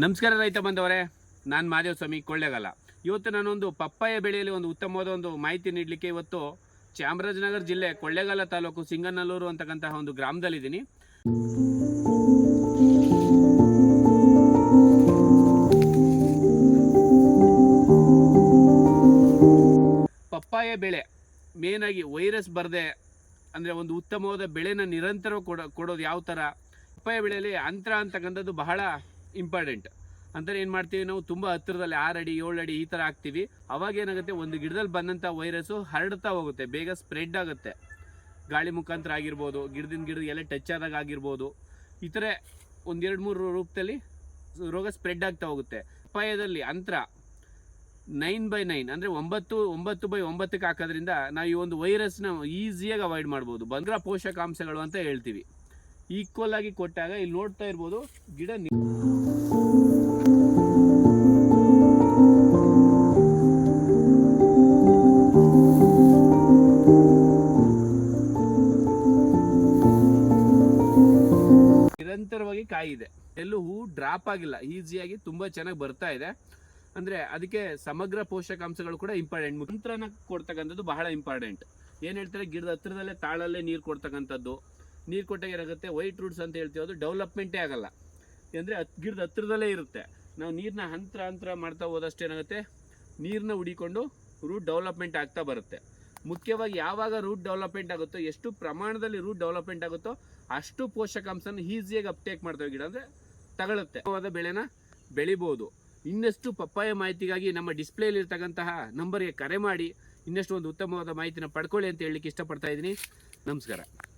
ನಮಸ್ಕಾರ ರೈತ ಬಂದವರೇ ನಾನು ಮಾದೇವ ಸ್ವಾಮಿ ಕೊಳ್ಳೇಗಾಲ. ಇವತ್ತು ನಾನೊಂದು ಪಪ್ಪಾಯ ಬೆಳೆಯಲ್ಲಿ ಒಂದು ಉತ್ತಮವಾದ ಒಂದು ಮಾಹಿತಿ ನೀಡಲಿಕ್ಕೆ ಇವತ್ತು ಚಾಮರಾಜನಗರ ಜಿಲ್ಲೆ ಕೊಳ್ಳೇಗಾಲ ತಾಲೂಕು ಸಿಂಗನಲ್ಲೂರು ಅಂತಕ್ಕಂತಹ ಒಂದು ಗ್ರಾಮದಲ್ಲಿದ್ದೀನಿ. ಪಪ್ಪಾಯ ಬೆಳೆ ಮೇನಾಗಿ ವೈರಸ್ ಬರದೆ ಅಂದರೆ ಒಂದು ಉತ್ತಮವಾದ ಬೆಳೆನ ನಿರಂತರ ಕೊಡೋ, ಕೊಡೋದು ಯಾವ ಥರ ಪಪ್ಪಾಯ ಬೆಳೆಯಲ್ಲಿ ಅಂತರ ಅಂತಕ್ಕಂಥದ್ದು ಬಹಳ ಇಂಪಾರ್ಟೆಂಟ್. ಅಂದರೆ ಏನು ಮಾಡ್ತೀವಿ ನಾವು? ತುಂಬ ಹತ್ತಿರದಲ್ಲಿ ಆರು ಅಡಿ, ಏಳು ಅಡಿ ಈ ಥರ ಹಾಕ್ತೀವಿ. ಅವಾಗ ಏನಾಗುತ್ತೆ? ಒಂದು ಗಿಡದಲ್ಲಿ ಬಂದಂಥ ವೈರಸ್ಸು ಹರಡ್ತಾ ಹೋಗುತ್ತೆ. ಬೇಗ ಸ್ಪ್ರೆಡ್ ಆಗುತ್ತೆ. ಗಾಳಿ ಮುಖಾಂತರ ಆಗಿರ್ಬೋದು, ಗಿಡದಿಂದ ಗಿಡದ ಎಲ್ಲ ಟಚ್ ಆದಾಗ ಆಗಿರ್ಬೋದು. ಈ ಥರ ಒಂದೆರಡು ಮೂರು ರೂಪದಲ್ಲಿ ರೋಗ ಸ್ಪ್ರೆಡ್ ಆಗ್ತಾ ಹೋಗುತ್ತೆ. ಅಪಾಯದಲ್ಲಿ ಅಂತರ ನೈನ್ ಬೈ ನೈನ್, ಅಂದರೆ ಒಂಬತ್ತು ಒಂಬತ್ತು ಬೈ ಒಂಬತ್ತಕ್ಕೆ ಹಾಕೋದ್ರಿಂದ ನಾವು ಈ ಒಂದು ವೈರಸ್ನ ಈಸಿಯಾಗಿ ಅವಾಯ್ಡ್ ಮಾಡ್ಬೋದು. ಬಂದ್ರ ಪೋಷಕಾಂಶಗಳು ಅಂತ ಹೇಳ್ತೀವಿ. ಈಕ್ವಲ್ ಆಗಿ ಕೊಟ್ಟಾಗ ಇಲ್ಲಿ ನೋಡ್ತಾ ಇರ್ಬೋದು, ಗಿಡ ನಿರಂತರವಾಗಿ ಕಾಯಿದೆ. ಎಲ್ಲೂ ಹೂ ಡ್ರಾಪ್ ಆಗಿಲ್ಲ. ಈಸಿಯಾಗಿ ತುಂಬಾ ಚೆನ್ನಾಗಿ ಬರ್ತಾ ಇದೆ. ಅಂದ್ರೆ ಅದಕ್ಕೆ ಸಮಗ್ರ ಪೋಷಕಾಂಶಗಳು ಕೂಡ ಇಂಪಾರ್ಟೆಂಟ್ ಮಂತ್ರನ ಕೊಡ್ತಕ್ಕಂಥದ್ದು ಬಹಳ ಇಂಪಾರ್ಟೆಂಟ್ ಏನ್ ಹೇಳ್ತಾರೆ? ಗಿಡದ ಹತ್ರದಲ್ಲೇ ತಾಳಲ್ಲೇ ನೀರು ಕೊಡ್ತಕ್ಕಂಥದ್ದು. ನೀರು ಕೊಟ್ಟಾಗ ಏನಾಗುತ್ತೆ ವೈಟ್ ರೂಟ್ಸ್ ಅಂತ ಹೇಳ್ತೀವಿ. ಅದು ಡೆವಲಪ್ಮೆಂಟೇ ಆಗಲ್ಲ. ಅಂದರೆ ಗಿಡದ ಹತ್ರದಲ್ಲೇ ಇರುತ್ತೆ. ನಾವು ನೀರನ್ನ ಹಂತರ ಹಂತರ ಮಾಡ್ತಾ ಹೋದಷ್ಟು ಏನಾಗುತ್ತೆ ನೀರನ್ನ ಹುಡಿಕೊಂಡು ರೂಟ್ ಡೆವಲಪ್ಮೆಂಟ್ ಆಗ್ತಾ ಬರುತ್ತೆ. ಮುಖ್ಯವಾಗಿ ಯಾವಾಗ ರೂಟ್ ಡೆವಲಪ್ಮೆಂಟ್ ಆಗುತ್ತೋ, ಎಷ್ಟು ಪ್ರಮಾಣದಲ್ಲಿ ರೂಟ್ ಡೆವಲಪ್ಮೆಂಟ್ ಆಗುತ್ತೋ ಅಷ್ಟು ಪೋಷಕಾಂಶನ ಈಸಿಯಾಗಿ ಅಪ್ಟೇಕ್ ಮಾಡ್ತವೆ ಗಿಡ. ಅಂದರೆ ತಗೊಳುತ್ತೆ. ಉತ್ತಮವಾದ ಬೆಳೆನ ಬೆಳಿಬೋದು. ಇನ್ನಷ್ಟು ಪಪ್ಪಾಯ ಮಾಹಿತಿಗಾಗಿ ನಮ್ಮ ಡಿಸ್ಪ್ಲೇಲಿರ್ತಕ್ಕಂತಹ ನಂಬರ್ಗೆ ಕರೆ ಮಾಡಿ, ಇನ್ನಷ್ಟು ಒಂದು ಉತ್ತಮವಾದ ಮಾಹಿತಿನ ಪಡ್ಕೊಳ್ಳಿ ಅಂತ ಹೇಳಲಿಕ್ಕೆ ಇಷ್ಟಪಡ್ತಾ ಇದ್ದೀನಿ. ನಮಸ್ಕಾರ.